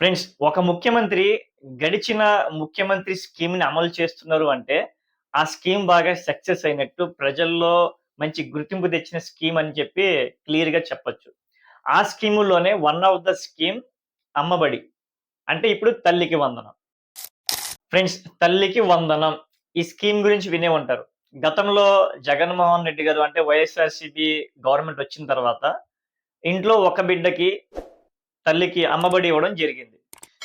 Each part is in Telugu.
ఫ్రెండ్స్ ఒక ముఖ్యమంత్రి గడిచిన ముఖ్యమంత్రి స్కీమ్ని అమలు చేస్తున్నారు అంటే ఆ స్కీమ్ బాగా సక్సెస్ అయినట్టు ప్రజల్లో మంచి గుర్తింపు తెచ్చిన స్కీమ్ అని చెప్పి క్లియర్గా ఆ స్కీములోనే one of the scheme Ammavodi అంటే ఇప్పుడు తల్లికి వందనం. ఫ్రెండ్స్ తల్లికి వందనం. ఈ స్కీమ్ గురించి వినే ఉంటారు. గతంలో జగన్మోహన్ రెడ్డి గారు అంటే వైఎస్ఆర్సిపి గవర్నమెంట్ వచ్చిన తర్వాత ఇంట్లో ఒక బిడ్డకి తల్లికి అమ్మబడి ఇవ్వడం జరిగింది.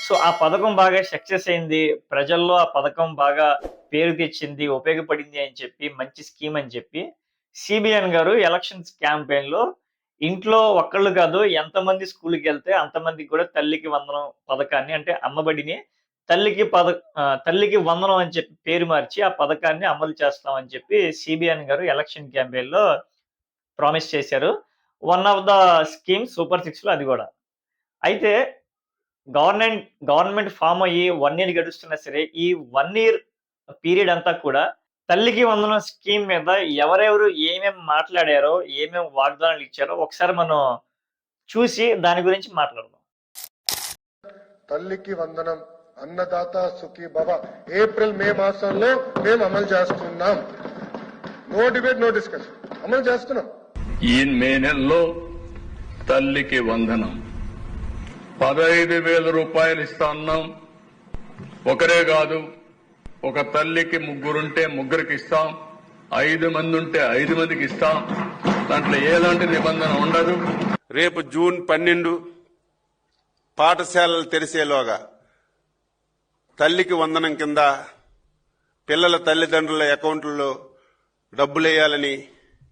సో ఆ పథకం బాగా సక్సెస్ అయింది. ప్రజల్లో ఆ పథకం బాగా పేరు తెచ్చింది ఉపయోగపడింది అని చెప్పి మంచి స్కీమ్ అని చెప్పి సిబిఎన్ గారు ఎలక్షన్స్ క్యాంపెయిన్లో ఇంట్లో ఒక్కళ్ళు కాదు ఎంతమంది స్కూల్కి వెళ్తే అంతమందికి కూడా తల్లికి వందనం పథకాన్ని అంటే అమ్మబడిని తల్లికి పద తల్లికి వందనం అని చెప్పి పేరు మార్చి ఆ పథకాన్ని అమలు చేస్తామని చెప్పి సిబిఎన్ గారు ఎలక్షన్ క్యాంపెయిన్లో ప్రామిస్ చేశారు. One of the scheme super సిక్స్లో అది కూడా. అయితే గవర్నమెంట్ గవర్నమెంట్ ఫామ్ అయ్యి వన్ ఇయర్ గడుస్తున్నా సరే ఈ వన్ ఇయర్ పీరియడ్ అంతా కూడా తల్లికి వందనం స్కీమ్ మీద ఎవరెవరు ఏమేమి మాట్లాడారో ఏమేమి వాగ్దానాలు ఇచ్చారో ఒకసారి మనం చూసి దాని గురించి మాట్లాడదాం. తల్లికి వందనం అన్నదాత సుఖీ భవ ఏప్రిల్ మే మాసంలో మేము అమలు చేస్తున్నాం. నో డిబేట్ నో డిస్కషన్ అమలు చేస్తున్నాం. ఈ మే నెలలో తల్లికి వందనం. పదహైదు వేల రూపాయలు ఇస్తా ఉన్నాం ఒకరే కాదు ఒక తల్లికి ముగ్గురుంటే ముగ్గురికి ఇస్తాం. ఐదు మంది ఉంటే ఐదు మందికి ఇస్తాం. దాంట్లో ఎలాంటి నిబంధన ఉండదు. రేపు జూన్ పన్నెండు పాఠశాలలు తెరిసేలోగా తల్లికి వందనం కింద పిల్లల తల్లిదండ్రుల అకౌంట్లలో డబ్బులు వేయాలని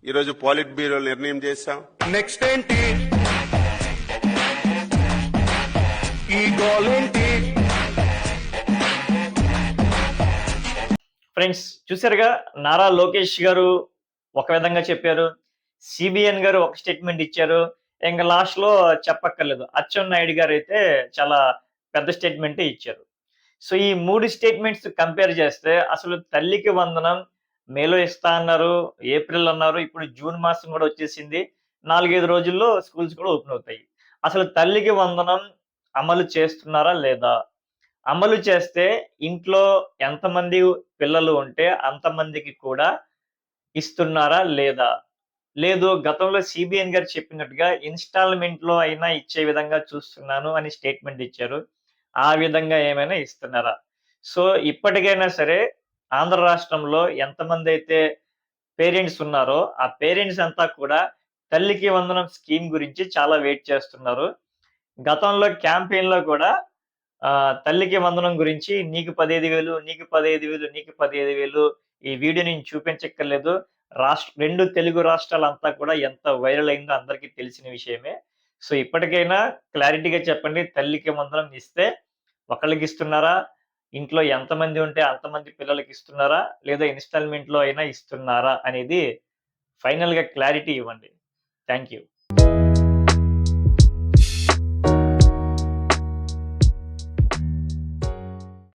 ఈరోజు పాలిట్ బ్యూరో నిర్ణయం చేశాం. నెక్స్ట్ ఏంటి? ఈ ఫ్రెండ్స్ చూసారుగా నారా లోకేష్ గారు ఒక విధంగా చెప్పారు. సిబిఎన్ గారు ఒక స్టేట్మెంట్ ఇచ్చారు. ఇంకా లాస్ట్లో చెప్పక్కర్లేదు. అచ్చెన్ నాయుడు గారు అయితే చాలా పెద్ద స్టేట్మెంట్ ఇచ్చారు. సో ఈ మూడు స్టేట్మెంట్స్ కంపేర్ చేస్తే అసలు తల్లికి వందనం మేలో ఇస్తా అన్నారు ఏప్రిల్ అన్నారు ఇప్పుడు జూన్ మాసం కూడా వచ్చేసింది. నాలుగైదు రోజుల్లో స్కూల్స్ కూడా ఓపెన్ అవుతాయి. అసలు తల్లికి వందనం అమలు చేస్తున్నారా లేదా? అమలు చేస్తే ఇంట్లో ఎంతమంది పిల్లలు ఉంటే అంతమందికి కూడా ఇస్తున్నారా లేదా? లేదు గతంలో సిబిఎన్ గారు చెప్పినట్టుగా ఇన్స్టాల్మెంట్లో అయినా ఇచ్చే విధంగా చూస్తున్నాను అని స్టేట్మెంట్ ఇచ్చారు. ఆ విధంగా ఏమైనా ఇస్తున్నారా? సో ఇప్పటికైనా సరే ఆంధ్ర రాష్ట్రంలో ఎంతమంది అయితే పేరెంట్స్ ఉన్నారో ఆ పేరెంట్స్ అంతా కూడా తల్లికి వందనం స్కీమ్ గురించి చాలా వెయిట్ చేస్తున్నారు. గతంలో క్యాంపెయిన్లో కూడా తల్లికి వందనం గురించి నీకు పదిహేను వేలు నీకు పదిహేను వేలు నీకు పదిహేను వేలు ఈ వీడియో నేను చూపించక్కర్లేదు. రాష్ట్ర రెండు తెలుగు రాష్ట్రాలంతా కూడా ఎంత వైరల్ అయిందో అందరికీ తెలిసిన విషయమే. సో ఇప్పటికైనా క్లారిటీగా చెప్పండి. తల్లికి వందనం ఇస్తే ఒకళ్ళకి ఇస్తున్నారా? ఇంట్లో ఎంతమంది ఉంటే అంతమంది పిల్లలకి ఇస్తున్నారా? లేదా ఇన్స్టాల్మెంట్లో అయినా ఇస్తున్నారా? అనేది ఫైనల్గా క్లారిటీ ఇవ్వండి. Thank you.